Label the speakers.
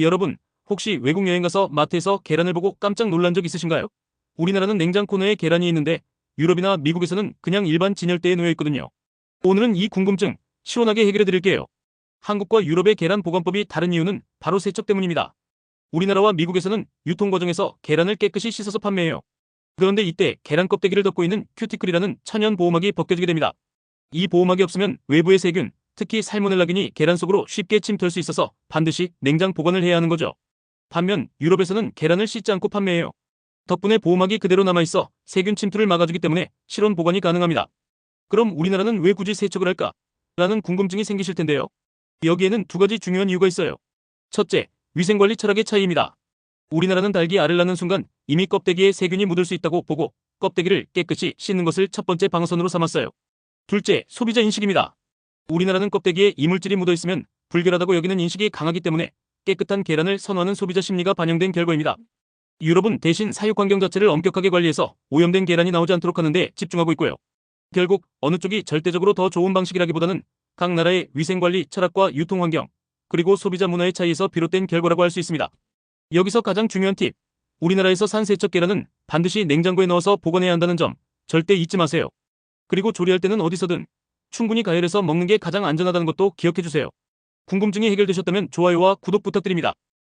Speaker 1: 여러분, 혹시 외국 여행 가서 마트에서 계란을 보고 깜짝 놀란 적 있으신가요? 우리나라는 냉장 코너에 계란이 있는데 유럽이나 미국에서는 그냥 일반 진열대에 놓여 있거든요. 오늘은 이 궁금증 시원하게 해결해 드릴게요. 한국과 유럽의 계란 보관법이 다른 이유는 바로 세척 때문입니다. 우리나라와 미국에서는 유통 과정에서 계란을 깨끗이 씻어서 판매해요. 그런데 이때 계란 껍데기를 덮고 있는 큐티클이라는 천연 보호막이 벗겨지게 됩니다. 이 보호막이 없으면 외부의 세균, 특히 살모넬라균이 계란 속으로 쉽게 침투할 수 있어서 반드시 냉장 보관을 해야 하는 거죠. 반면 유럽에서는 계란을 씻지 않고 판매해요. 덕분에 보호막이 그대로 남아있어 세균 침투를 막아주기 때문에 실온 보관이 가능합니다. 그럼 우리나라는 왜 굳이 세척을 할까? 라는 궁금증이 생기실 텐데요. 여기에는 두 가지 중요한 이유가 있어요. 첫째, 위생관리 철학의 차이입니다. 우리나라는 닭이 알을 낳는 순간 이미 껍데기에 세균이 묻을 수 있다고 보고 껍데기를 깨끗이 씻는 것을 첫 번째 방어선으로 삼았어요. 둘째, 소비자 인식입니다. 우리나라는 껍데기에 이물질이 묻어 있으면 불결하다고 여기는 인식이 강하기 때문에 깨끗한 계란을 선호하는 소비자 심리가 반영된 결과입니다. 유럽은 대신 사육 환경 자체를 엄격하게 관리해서 오염된 계란이 나오지 않도록 하는 데 집중하고 있고요. 결국 어느 쪽이 절대적으로 더 좋은 방식이라기보다는 각 나라의 위생관리 철학과 유통 환경, 그리고 소비자 문화의 차이에서 비롯된 결과라고 할 수 있습니다. 여기서 가장 중요한 팁. 우리나라에서 산 세척 계란은 반드시 냉장고에 넣어서 보관해야 한다는 점 절대 잊지 마세요. 그리고 조리할 때는 어디서든 충분히 가열해서 먹는 게 가장 안전하다는 것도 기억해 주세요. 궁금증이 해결되셨다면 좋아요와 구독 부탁드립니다.